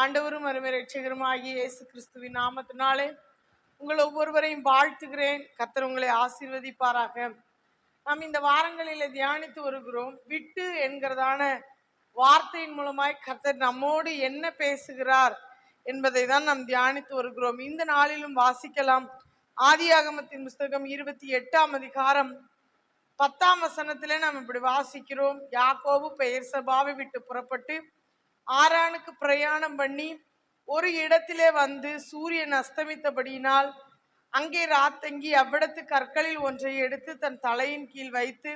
ஆண்டவரும் அருமை ரட்சகரும் ஆகிய இயேசு கிறிஸ்துவின் நாமத்தினாலே உங்கள் ஒவ்வொருவரையும் வாழ்த்துகிறேன். கத்தர் உங்களை ஆசீர்வதிப்பாராக. நாம் இந்த வாரங்களில் தியானித்து வருகிறோம். விட்டு என்கிறதான வார்த்தையின் மூலமாய் கர்த்தர் நம்மோடு என்ன பேசுகிறார் என்பதை தான் நாம் தியானித்து வருகிறோம். இந்த நாளிலும் வாசிக்கலாம். ஆதியாகமத்தின் புஸ்தகம் இருபத்தி எட்டாம் அதிகாரம் பத்தாம் வசனத்திலே நாம் இப்படி வாசிக்கிறோம். யாக்கோபு பெயர் சபாவை விட்டு புறப்பட்டு ஆறானுக்கு பிரயாணம் பண்ணி ஒரு இடத்திலே வந்து சூரியன் அஸ்தமித்தபடியினால் அங்கே ராத்தங்கி அவ்விடத்து கற்களில் ஒன்றை எடுத்து தன் தலையின் கீழ் வைத்து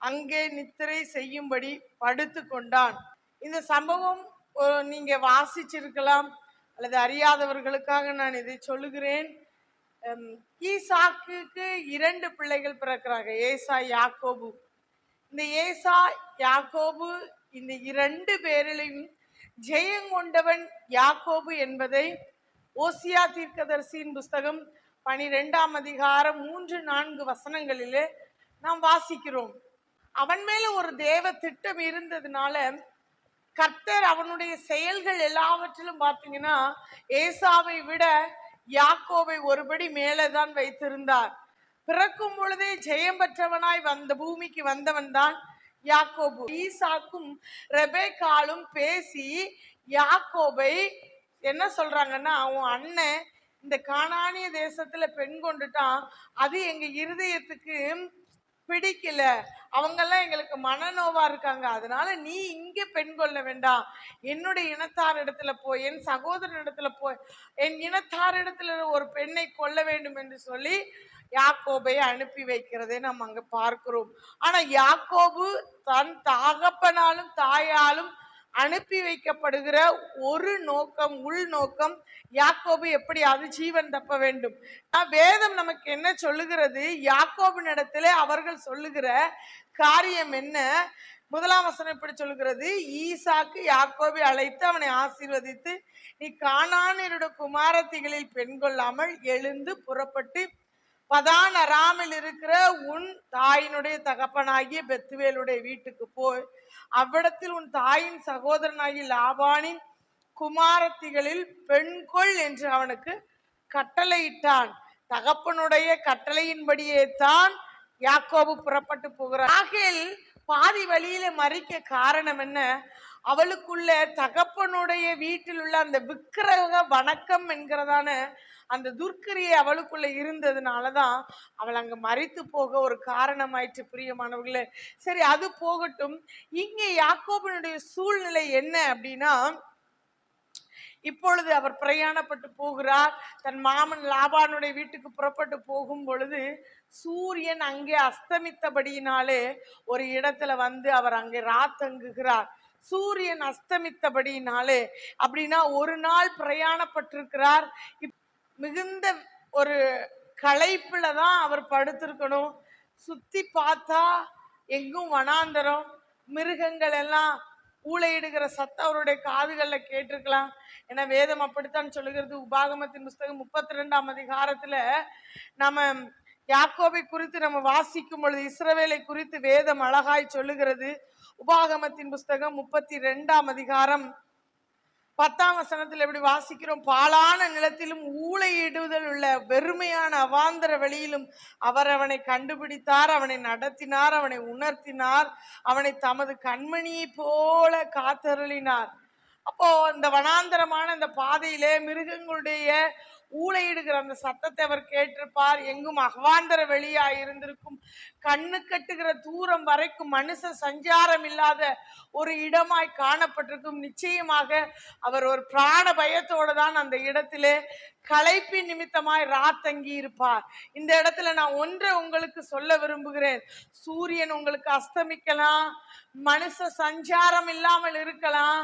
அங்கே நித்திரை செய்யும்படி படுத்து கொண்டான். இந்த சம்பவம் நீங்க வாசிச்சிருக்கலாம். அல்லது அறியாதவர்களுக்காக நான் இதை சொல்லுகிறேன். ஹம், ஈசாக்குக்கு இரண்டு பிள்ளைகள் பிறக்கிறாங்க. ஏசா யாக்கோபு. இந்த ஏசா யாக்கோபு இந்த இரண்டு பேரிலையும் ஜெயங்கொண்டவன் யாக்கோபு என்பதை ஓசியா தீர்க்கதரிசியின் புஸ்தகம் பனிரெண்டாம் அதிகாரம் மூன்று நான்கு வசனங்களிலே நாம் வாசிக்கிறோம். அவன் மேல ஒரு தேவ திட்டம் இருந்ததுனால கர்த்தர் அவனுடைய செயல்கள் எல்லாவற்றிலும் பார்த்தீங்கன்னா ஏசாவை விட யாக்கோவை ஒருபடி மேலதான் வைத்திருந்தார். பிறக்கும் பொழுதே ஜெயம் பெற்றவனாய் வந்த பூமிக்கு வந்தவன் தான் யாக்கோபு. ஈசாக்கும் ரெபேக்காலும் பேசி யாக்கோபை என்ன சொல்றாங்கன்னா அவன் அண்ணன் இந்த காணானிய தேசத்துல பெண் கொண்டுட்டான். அது எங்க இருதயத்துக்கு பிடிக்கல. அவங்கெல்லாம் எங்களுக்கு மனநோவா இருக்காங்க. அதனால நீ இங்க பெண் கொள்ள வேண்டாம். என்னுடைய இனத்தார் இடத்துல போய் என் சகோதரன் இடத்துல போய் என் இனத்தார் இடத்துல ஒரு பெண்ணை கொள்ள வேண்டும் என்று சொல்லி யாக்கோபை அனுப்பி வைக்கிறதை நாம் அங்க பார்க்கிறோம். ஆனா யாக்கோபு தன் தகப்பனாலும் தாயாலும் அனுப்பி வைக்கப்படுகிற ஒரு நோக்கம் உள் நோக்கம் யாக்கோபு எப்படி அது ஜீவன் தப்ப வேண்டும். நான் வேதம் நமக்கு என்ன சொல்லுகிறது? யாக்கோபு இடத்துல அவர்கள் சொல்லுகிற காரியம் என்ன? முதலாம் வசனம் இப்படி சொல்லுகிறது. ஈசாக்கு யாக்கோபை அழைத்து அவனை ஆசீர்வதித்து நீ காணானியருடைய குமாரத்திகளில் பெண் கொள்ளாமல் எழுந்து புறப்பட்டு பதான் அராமில் இருக்கிற உன் தாயினுடைய தகப்பனாகிய பெத்துவேலுடைய வீட்டுக்கு போய் அவ்விடத்தில் உன் தாயின் சகோதரனாகிய லாபானின் குமாரத்திகளில் பெண்கொள் என்று அவனுக்கு கட்டளையிட்டான். தகப்பனுடைய கட்டளையின்படியே தான் யாக்கோபு புறப்பட்டு போகிறார். ராகேல் பாதி வழியில மறிக்க காரணம் என்ன? அவளுக்குள்ள தகப்பனுடைய வீட்டில் உள்ள அந்த விக்கிரக வணக்கம் என்கிறதான அந்த துர்க்கிரியை அவளுக்குள்ள இருந்ததுனாலதான் அவள் அங்க மறித்து போக ஒரு காரணமாயிற்று பிரியமானவர்களே. சரி அது போகட்டும். இங்கே யாக்கோபனுடைய சூழ்நிலை என்ன அப்படின்னா இப்பொழுது அவர் பிரயாணப்பட்டு போகிறார். தன் மாமன் லாபானுடைய வீட்டுக்கு புறப்பட்டு போகும் பொழுது சூரியன் அங்கே அஸ்தமித்தபடியினாலே ஒரு இடத்துல வந்து அவர் அங்கே ராத்தங்குகிறார். சூரியன் அஸ்தமித்தபடினாலே அப்படின்னா ஒரு நாள் பிரயாணப்பட்டிருக்கிறார். இப்- மிகுந்த ஒரு களைப்புல தான் அவர் படுத்திருக்கணும். சுத்தி பார்த்தா எங்கும் வனாந்தரம் மிருகங்கள் எல்லாம் ஊழையிடுகிற சத்தம் அவருடைய காதுகள்ல கேட்டிருக்கலாம். ஏன்னா வேதம் அப்படித்தான் சொல்லுகிறது. உபாகமத்தின் புஸ்தகம் முப்பத்தி ரெண்டாம் அதிகாரத்துல நம்ம யாக்கோபை குறித்து நம்ம வாசிக்கும் பொழுது இஸ்ரவேலை குறித்து வேதம் அழகாய் சொல்லுகிறது. உபாகமத்தின் புஸ்தகம் முப்பத்தி ரெண்டாம் அதிகாரம். பத்தாம் வசனத்தில் எப்படி வாசிக்கிறோம்? பாலான நிலத்திலும் ஊளையிடுதல் உள்ள வெறுமையான அவாந்தர வெளியிலும் அவர் அவனை கண்டுபிடித்தார் அவனை நடத்தினார் அவனை உணர்த்தினார் அவனை தமது கண்மணியை போல காத்தருளினார். அப்போ இந்த வனாந்தரமான அந்த பாதையிலே மிருகங்களுடைய ஊழையிடுகிற அந்த சத்தத்தை அவர் கேட்டிருப்பார். எங்கும் அகவாந்தர வெளியா இருந்திருக்கும். கண்ணு கட்டுகிற தூரம் வரைக்கும் மனுஷ சஞ்சாரம் இல்லாத ஒரு இடமாய் காணப்பட்டிருக்கும். நிச்சயமாக அவர் ஒரு பிராண பயத்தோடு தான் அந்த இடத்திலே களைப்பின் நிமித்தமாய் ராத்தங்கி இருப்பார். இந்த இடத்துல நான் ஒன்றை உங்களுக்கு சொல்ல விரும்புகிறேன். சூரியன் உங்களுக்கு அஸ்தமிக்கலாம். மனுஷ சஞ்சாரம் இல்லாமல் இருக்கலாம்.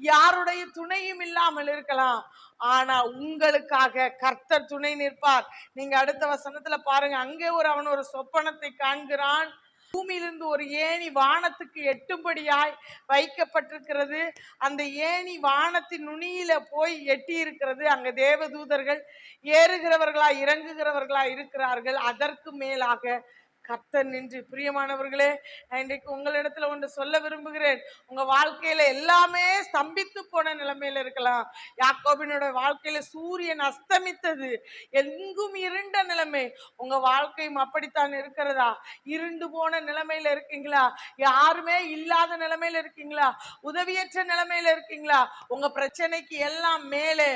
யாருடைய துணையும் இல்லாமல் இருக்கலாம். ஆனா உங்களுக்காக கர்த்தர் துணை நிற்பார். நீங்க அடுத்த வசனத்துல பாருங்க. அங்கே ஒரு அவன் ஒரு சொப்பனத்தை காண்கிறான். பூமியிலிருந்து ஒரு ஏணி வானத்துக்கு எட்டும்படியாய் வைக்கப்பட்டிருக்கிறது. அந்த ஏணி வானத்தின் நுனியில போய் எட்டி இருக்கிறது அங்க தேவதூதர்கள் ஏறுகிறவர்களா இறங்குகிறவர்களா இருக்கிறார்கள். அதற்கு மேலாக கர்த்தர் நின்று. பிரியமானவர்களே இன்றைக்கு உங்களிடத்துல ஒன்று சொல்ல விரும்புகிறேன். உங்க வாழ்க்கையில எல்லாமே ஸ்தம்பித்து போன நிலைமையில இருக்கலாம். யாக்கோபினோட வாழ்க்கையில சூரியன் அஸ்தமித்தது. எங்கும் இருண்ட நிலைமை. உங்க வாழ்க்கையும் அப்படித்தான் இருக்கிறதா? இருண்டு போன நிலைமையில இருக்கீங்களா? யாருமே இல்லாத நிலைமையில இருக்கீங்களா? உதவியற்ற நிலைமையில இருக்கீங்களா? உங்க பிரச்சனைக்கு எல்லாம் மேலே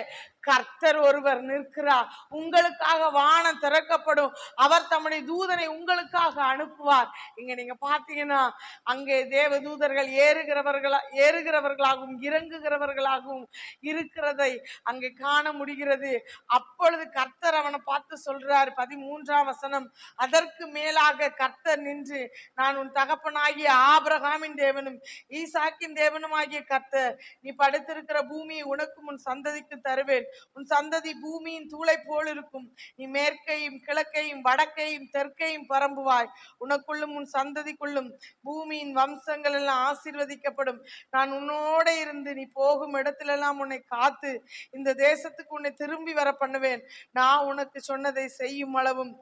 கர்த்தர் ஒருவர் நிற்கிறார். உங்களுக்காக வானம் திறக்கப்படும். அவர் தம்முடைய தூதனை உங்களுக்காக அனுப்புவார். இங்க நீங்க பாத்தீங்கன்னா அங்கே தேவ தூதர்கள் ஏறுகிறவர்களா ஏறுகிறவர்களாகவும் இறங்குகிறவர்களாகவும் இருக்கிறதை அங்கே காண முடிகிறது. அப்பொழுது கர்த்தர் அவனை பார்த்து சொல்றார் பதிமூன்றாம் வசனம் அதற்கு மேலாக கர்த்தர் நின்று நான் உன் தகப்பனாகிய ஆபிரகாமின் தேவனும் ஈசாக்கின் தேவனும் ஆகிய கர்த்தர் நீ படுத்திருக்கிற பூமியை உனக்கும் உன் சந்ததிக்கு தருவேன். உன் சந்ததி பூமியின் தூளை போல் இருக்கும். நீ மேற்கையும் கிழக்கையும் வடக்கையும் தெற்கையும் பரம்புவாய். உனக்குள்ளும் உன் சந்ததிக்குள்ளும் பூமியின் வம்சங்கள் எல்லாம் ஆசீர்வதிக்கப்படும். நான் உன்னோட இருந்து நீ போகும் இடத்திலெல்லாம் உன்னை காத்து இந்த தேசத்துக்கு உன்னை திரும்பி வர பண்ணுவேன். நான் உனக்கு சொன்னதை செய்யும் அளவும்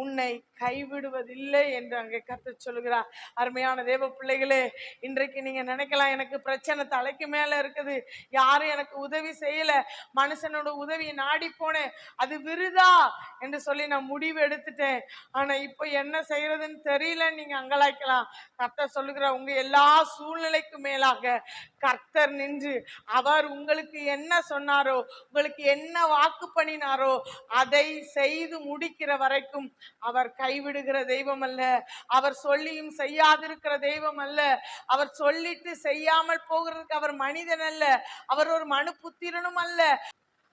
உன்னை கைவிடுவதில்லை என்று அங்கே கத்து சொல்கிறார் அருமையான தேவ பிள்ளைகளே இன்றைக்கு நீங்க நினைக்கலாம் எனக்கு பிரச்சனை தலைக்கு மேல இருக்குது. யாரும் எனக்கு உதவி செய்யல. மனுஷன் மனுஷனோட உதவியை நாடி போனேன். அது விருதா? என்று சொல்லி நான் முடிவு எடுத்துட்டேன். ஆனா இப்போ என்ன செய்யறதுன்னு தெரியல. நீங்க அங்கலாய்க்கலாம். கர்த்தர் சொல்லுகிற உங்க எல்லா சூழ்நிலைக்கும் மேலாக கர்த்தர் நின்று அவர் உங்களுக்கு என்ன சொன்னாரோ உங்களுக்கு என்ன வாக்கு பண்ணினாரோ அதை செய்து முடிக்கிற வரைக்கும் அவர் கைவிடுகிற தெய்வம் அல்ல. அவர் சொல்லியும் செய்யாதிருக்கிற தெய்வம் அல்ல. அவர் சொல்லிட்டு செய்யாமல் போகிறதுக்கு அவர் மனிதன் அல்ல. அவர் ஒரு மனு புத்திரனும் அல்ல.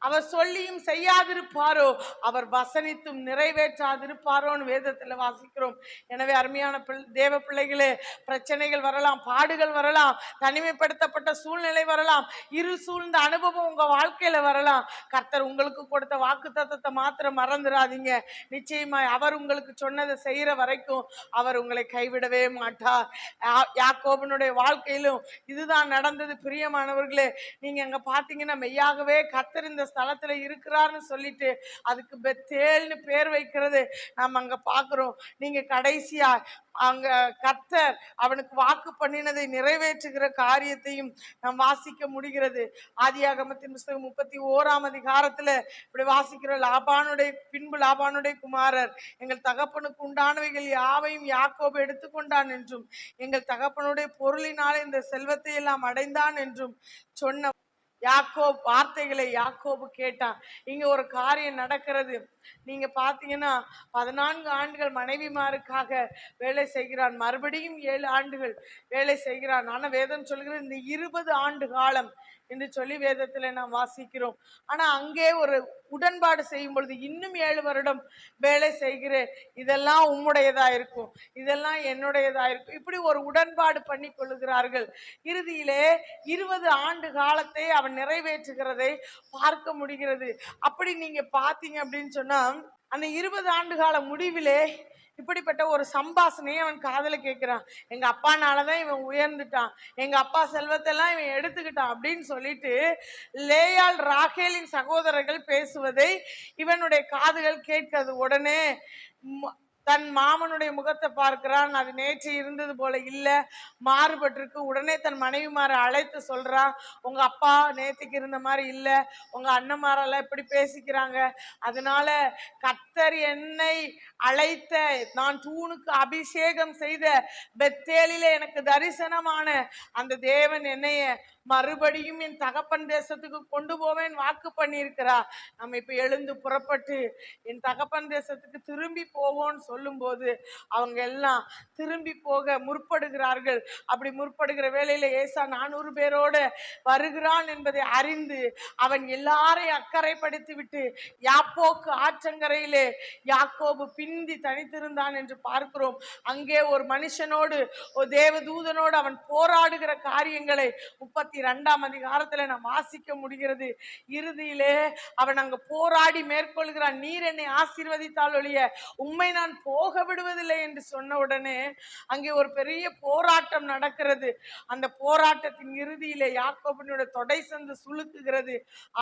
அவர் சொல்லியும் செய்யாதிருப்பாரோ? அவர் வசனித்தும் நிறைவேற்றாதிருப்பாரோன்னு வேதத்தில் வாசிக்கிறோம். எனவே அருமையான பிள்- தேவ பிள்ளைகளே பிரச்சனைகள் வரலாம் பாடுகள் வரலாம் தனிமைப்படுத்தப்பட்ட சூழ்நிலை வரலாம் இரு சூழ்ந்த அனுபவம் உங்கள் வாழ்க்கையில் வரலாம். கர்த்தர் உங்களுக்கு கொடுத்த வாக்கு தத்தத்தை மாத்திரம் மறந்துடாதீங்க நிச்சயமாய் அவர் உங்களுக்கு சொன்னதை செய்கிற வரைக்கும் அவர் உங்களை கைவிடவே மாட்டார். யா- யாக்கோபனுடைய வாழ்க்கையிலும் இதுதான் நடந்தது. பிரியமானவர்களே நீங்கள் அங்கே பார்த்தீங்கன்னா மெய்யாகவே கர்த்தர் இந்த ஸ்தலத்தில் இருக்கிறார்னு சொல்லிட்டு அதுக்கு பெத்தேல்னு பேர் வைக்கிறது நம்ம அங்க பாக்குறோம். நீங்க கடைசியாக அங்க கர்த்தர் அவனுக்கு வாக்கு பண்ணினதை நிறைவேற்றுகிற காரியத்தையும் நாம் வாசிக்க முடிகிறது. ஆதியாகமத்தின் புஸ்தகம் முப்பத்தி ஓராம் அதிகாரத்துல இப்படி வாசிக்கிற லாபானுடைய பின்பு லாபானுடைய குமாரர் எங்கள் தகப்பனுக்கு உண்டானவைகள் யாவையும் யாக்கோபு எடுத்துக்கொண்டான் என்றும் எங்கள் தகப்பனுடைய பொருளினாலே இந்த செல்வத்தை எல்லாம் அடைந்தான் என்றும் சொன்ன யாக்கோ வார்த்தைகளை யாக்கோபு கேட்டான். இங்க ஒரு காரியம் நடக்கிறது. நீங்க பாத்தீங்கன்னா பதினான்கு ஆண்டுகள் மனைவிமாருக்காக வேலை செய்கிறான். மறுபடியும் ஏழு ஆண்டுகள் வேலை செய்கிறான். ஆனா வேதம் சொல்கிற இந்த இருபது ஆண்டு காலம் என்று சொல்லி வேதத்துல நாம் வாசிக்கிறோம். ஆனா அங்கே ஒரு உடன்பாடு செய்யும் பொழுது இன்னும் ஏழு வருடம் வேலை செய்கிறேன். இதெல்லாம் உம்முடையதா இருக்கும். இதெல்லாம் என்னுடையதா இருக்கும். இப்படி ஒரு உடன்பாடு பண்ணி கொள்ளுகிறார்கள். இறுதியிலே இருபது ஆண்டு காலத்தை அவன் நிறைவேற்றுகிறதை பார்க்க முடிகிறது. அப்படி நீங்க பாத்தீங்க அப்படின்னு சொன்னா அந்த இருபது ஆண்டு கால முடிவிலே இப்படிப்பட்ட ஒரு சம்பாசனையை அவன் காதுல கேட்கிறான். எங்க அப்பானாலதான் இவன் உயர்ந்துட்டான். எங்க அப்பா செல்வத்தெல்லாம் இவன் எடுத்துக்கிட்டான் அப்படின்னு சொல்லிட்டு லேயால் ராகேலின் சகோதரர்கள் பேசுவதை இவனுடைய காதுகள் கேட்கிறது உடனே ம- தன் மாமனுடைய முகத்தை பார்க்கிறான். அது நேற்று இருந்தது போல இல்லை. மாறுபட்டிருக்கு. உடனே தன் மனைவிமாரை அழைத்து சொல்கிறான் உங்கள் அப்பா நேற்றுக்கு இருந்த மாதிரி இல்லை. உங்கள் அண்ணன்மாரெல்லாம் இப்படி பேசிக்கிறாங்க. அதனால கத்தர் என்னை அழைத்த நான் தூணுக்கு அபிஷேகம் செய்த பெத்தேலில எனக்கு தரிசனமான அந்த தேவன் என்னைய மறுபடியும் என் தகப்பன் தேசத்துக்கு கொண்டு போவேன் வாக்கு பண்ணியிருக்கிறா நம்ம இப்போ எழுந்து புறப்பட்டு என் தகப்பன் தேசத்துக்கு திரும்பி போவோம்னு சொல்லும்போது அவங்க எல்லாம் திரும்பி போக முற்படுகிறார்கள். அப்படி முற்படுகிற வேலையில் ஏசா நானூறு பேரோட வருகிறான் என்பதை அறிந்து அவன் எல்லாரையும் அக்கறைப்படுத்தி விட்டு யாப்போக்கு ஆற்றங்கரையிலே யாக்கோபு பிந்தி தனித்திருந்தான் என்று பார்க்கிறோம். அங்கே ஒரு மனுஷனோடு ஒரு தேவதூதனோடு அவன் போராடுகிற காரியங்களை முப்பத்தி ரெண்டாம் அதிகாரத்தில் நாம் வாசிக்க முடிகிறது. இறுதியிலே அவன் அங்கே போராடி மேற்கொள்கிறான். நீர் என்னை ஆசீர்வதித்தால் ஒழிய உண்மை நான் போக விடுவதில்லை என்று சொன்ன உடனே அங்கே ஒரு பெரிய போராட்டம் நடக்கிறது. அந்த போராட்டத்தின் இறுதியிலே யாக்கோபனோட தொடை சந்து சுழுக்குகிறது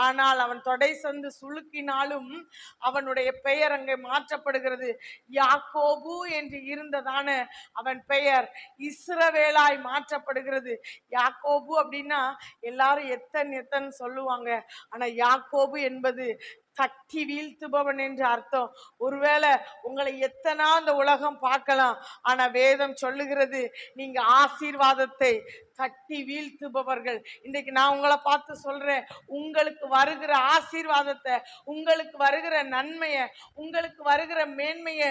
ஆனால் அவன் தொடை சந்து சுழுக்கினாலும் அவனுடைய பெயர் அங்கே மாற்றப்படுகிறது. யாக்கோபு என்று இருந்ததான அவன் பெயர் இஸ்ரவேலாய் மாற்றப்படுகிறது. யாக்கோபு அப்படின்னா எல்லாரும் எத்தன் எத்தன் சொல்லுவாங்க. ஆனா யாக்கோபு என்பது தட்டி வீழ்த்துபவன் என்று அர்த்தம். ஒருவேளை உங்களை எத்தனா அந்த உலகம் பார்க்கலாம். ஆனா வேதம் சொல்லுகிறது நீங்க ஆசீர்வாதத்தை தட்டி வீழ்த்துபவர்கள். இன்றைக்கு நான் உங்களை பார்த்து சொல்கிறேன் உங்களுக்கு வருகிற ஆசீர்வாதத்தை உங்களுக்கு வருகிற நன்மையை உங்களுக்கு வருகிற மேன்மையை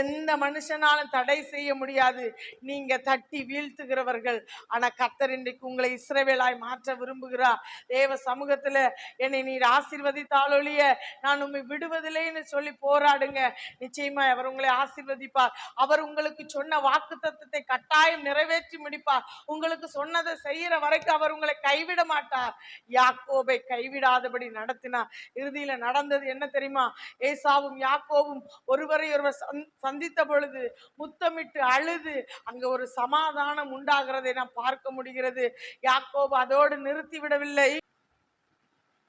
எந்த மனுஷனாலும் தடை செய்ய முடியாது. நீங்கள் தட்டி வீழ்த்துகிறவர்கள். ஆனால் கத்தர் இன்றைக்கு உங்களை இஸ்ரவேலாய் மாற்ற விரும்புகிறா தேவ சமூகத்தில் என்னை நீர் ஆசீர்வதித்தாலொழிய நான் உண்மை விடுவதில்லைன்னு சொல்லி போராடுங்க. நிச்சயமா அவர் உங்களை ஆசீர்வதிப்பார். அவர் உங்களுக்கு சொன்ன வாக்கு தத்துவத்தை கட்டாயம் நிறைவேற்றி முடிப்பார். உங்களுக்கு சொன்ன சொன்னதை செய்யற வரைக்கும் அவர் உங்களை கைவிட மாட்டார். யாக்கோபை கைவிடாதபடி நடத்தினார். இறுதியில நடந்தது என்ன தெரியுமா? ஏசாவும் யாக்கோவும் ஒருவரை ஒருவர் சந்- சந்தித்த பொழுது முத்தமிட்டு அழுது அங்க ஒரு சமாதானம் உண்டாகிறதை நான் பார்க்க முடிகிறது. யாக்கோபு அதோடு நிறுத்தி விடவில்லை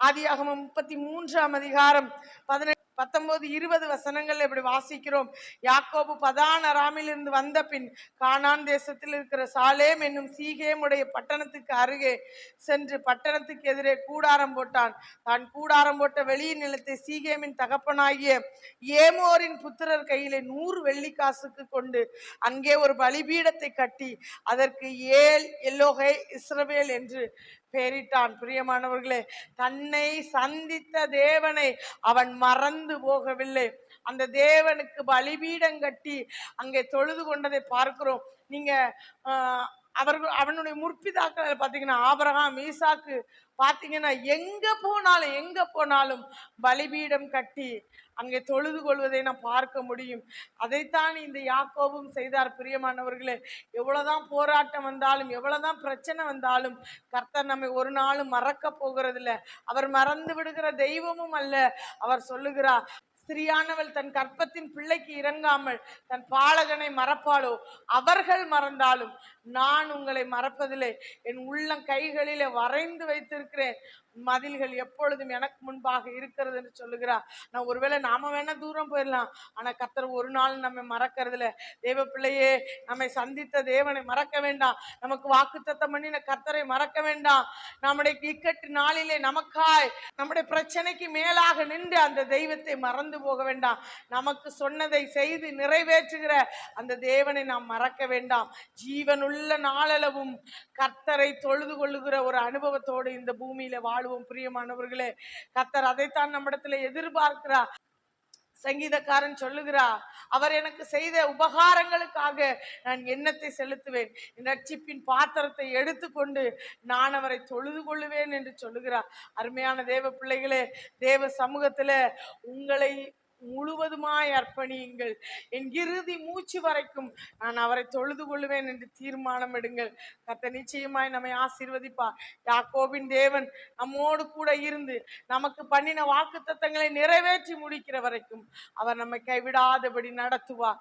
ஆதியாகமம் முப்பத்தி மூன்றாம் அதிகாரம் பதினெட்டு பத்தொன்பது இருபது வசனங்கள் இப்படி வாசிக்கிறோம். யாக்கோபு பதான் அராமிலிருந்து வந்த பின் கானான் தேசத்தில் இருக்கிற சாலேம் என்னும் சீகேமுடைய பட்டணத்துக்கு அருகே சென்று பட்டணத்துக்கு எதிரே கூடாரம் போட்டான். தான் கூடாரம் போட்ட வெளியின் நிலத்தை சீகேமின் தகப்பனாகிய ஏமோரின் புத்திரர் கையிலே நூறு வெள்ளிக்காசுக்கு கொண்டு அங்கே ஒரு பலிபீடத்தை கட்டி அதற்கு ஏல் எல்லோகை இஸ்ரவேல் என்று பேரிட்டான். பிரியமானவர்களே தன்னை சந்தித்த தேவனை அவன் மறந்து போகவில்லை. அந்த தேவனுக்கு பலிபீடம் கட்டி அங்கே தொழுது கொண்டதை பார்க்கிறோம். நீங்க ஆஹ், அவர்கள் அவனுடைய முற்பிதாக்கள் பார்த்தீங்கன்னா ஆபரகாம் ஈசாக்கு பார்த்தீங்கன்னா எங்கே போனாலும் எங்கே போனாலும் பலிபீடம் கட்டி அங்கே தொழுது கொள்வதை நான் பார்க்க முடியும். அதைத்தான் இந்த யாக்கோவும் செய்தார். பிரியமானவர்களே எவ்வளோதான் போராட்டம் வந்தாலும் எவ்வளோதான் பிரச்சனை வந்தாலும் கர்த்தர் நம்மை ஒரு நாளும் மறக்க போகிறதில்ல. அவர் மறந்து விடுகிற தெய்வமும் அல்ல. அவர் சொல்லுகிறார் ஸ்திரியானவள் தன் கற்பத்தின் பிள்ளைக்கு இறங்காமல் தன் பாலகனை மறப்பாளோ? அவர்கள் மறந்தாலும் நான் உங்களை மறப்பதில்லை. என் உள்ளம் கைகளிலே வரைந்து வைத்திருக்கிறேன். மதில்கள் எப்பொழுதும் எனக்கு முன்பாக இருக்கிறது என்று சொல்லுகிறார் நான் ஒருவேளை நாம வேணா தூரம் போயிடலாம். ஆனா கர்த்தர் ஒரு நாள் நம்மை மறக்கிறதுல தேவ பிள்ளையே நம்மை சந்தித்த தேவனை மறக்க வேண்டாம். நமக்கு வாக்குத்தத்தம் பண்ணின கர்த்தரை மறக்க வேண்டாம். நம்முடைய இக்கட்டு நாளிலே நமக்காய் நம்முடைய பிரச்சனைக்கு மேலாக நின்று அந்த தெய்வத்தை மறந்து போக வேண்டாம். நமக்கு சொன்னதை செய்து நிறைவேற்றுகிற அந்த தேவனை நாம் மறக்க வேண்டாம். ஜீவனுள்ள நாளளவும் கர்த்தரை தொழுது கொள்ளுகிற ஒரு அனுபவத்தோடு இந்த பூமியில வாழுவோம். பிரியமானவர்களே கர்த்தர் அதைத்தான் நம்மிடத்துல எதிர்பார்க்கிறார். சங்கீதக்காரன் சொல்லுகிறார் அவர் எனக்கு செய்த உபகாரங்களுக்காக நான் எண்ணத்தை செலுத்துவேன். ரட்சிப்பின் பாத்திரத்தை எடுத்துக்கொண்டு நான் அவரை தொழுது கொள்ளுவேன் என்று சொல்லுகிறார் அருமையான தேவ பிள்ளைகளே தேவ சமூகத்தில் உங்களை முழுவதுமாய் அர்ப்பணியுங்கள். என் இறுதி மூச்சு வரைக்கும் நான் அவரை தொழுது கொள்ளுவேன் என்று தீர்மானம் எடுங்கள். கத்த நிச்சயமாய் நம்மை ஆசீர்வதிப்பார். யாக்கோபின் தேவன் நம்மோடு கூட இருந்து நமக்கு பண்ணின வாக்கு நிறைவேற்றி முடிக்கிற வரைக்கும் அவர் நம்மை கைவிடாதபடி நடத்துவார்.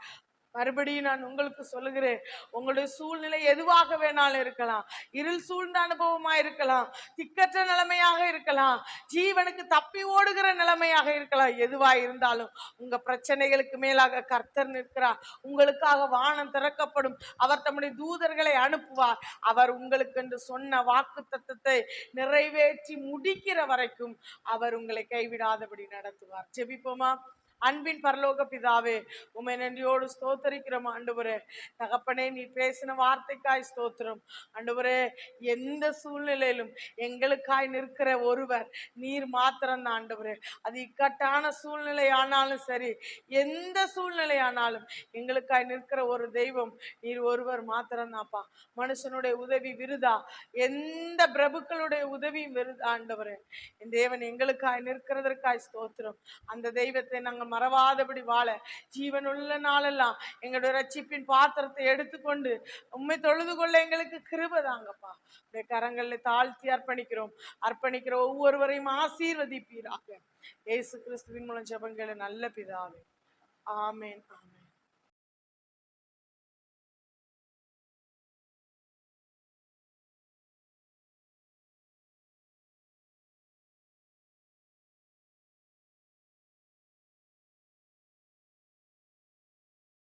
மறுபடியும் நான் உங்களுக்கு சொல்லுகிறேன் உங்களுடைய சூழ்நிலை எதுவாக வேணாலும் இருக்கலாம். இருள் சூழ்ந்த அனுபவமா இருக்கலாம். திக்கற்ற நிலைமையாக இருக்கலாம். ஜீவனுக்கு தப்பி ஓடுகிற நிலைமையாக இருக்கலாம். எதுவா இருந்தாலும் உங்க பிரச்சனைகளுக்கு மேலாக கர்த்தர் நிற்கிறார். உங்களுக்காக வானம் திறக்கப்படும். அவர் தம்முடைய தூதர்களை அனுப்புவார். அவர் உங்களுக்கு என்று சொன்ன வாக்கு தத்துவத்தை நிறைவேற்றி முடிக்கிற வரைக்கும் அவர் உங்களை கைவிடாதபடி நடத்துவார். ஜெபிப்போமா? அன்பின் பரலோக பிதாவே உமை நன்றியோடு ஸ்தோத்தரிக்கிறோம் ஆண்டவரே. தகப்பனே நீ பேசின வார்த்தைக்காய் ஸ்தோத்திரம். ஆண்டவரே எந்த சூழ்நிலையிலும் எங்களுக்காய் நிற்கிற ஒருவர் நீர் மாத்திரம் தான் ஆண்டவரே. அது இக்கட்டான சூழ்நிலை ஆனாலும் சரி எந்த சூழ்நிலை ஆனாலும் எங்களுக்காய் நிற்கிற ஒரு தெய்வம் நீர் ஒருவர் மாத்திரம் தான்ப்பா மனுஷனுடைய உதவி விருதா? எந்த பிரபுக்களுடைய உதவியும் விருதா ஆண்டவரே? என் தேவன் எங்களுக்காய் நிற்கிறதற்காய் ஸ்தோத்திரம். அந்த தெய்வத்தை நாங்கள் மறவாதபடி வாழ. ஜீவனுள்ள நாளெல்லாம் எங்களுடைய ரட்சிப்பின் பாத்திரத்தை எடுத்துக்கொண்டு உண்மை தொழுது கொள்ள எங்களுக்கு கிருபதாங்கப்பா உடைய கரங்களில் தாழ்த்தி அர்ப்பணிக்கிறோம். அர்ப்பணிக்கிற ஒவ்வொருவரையும் ஆசீர்வதிப்பீராக. இயேசு கிறிஸ்துவின் மூலம் ஜபங்களை நல்ல பிதாவே. ஆமேன் ஆமேன்.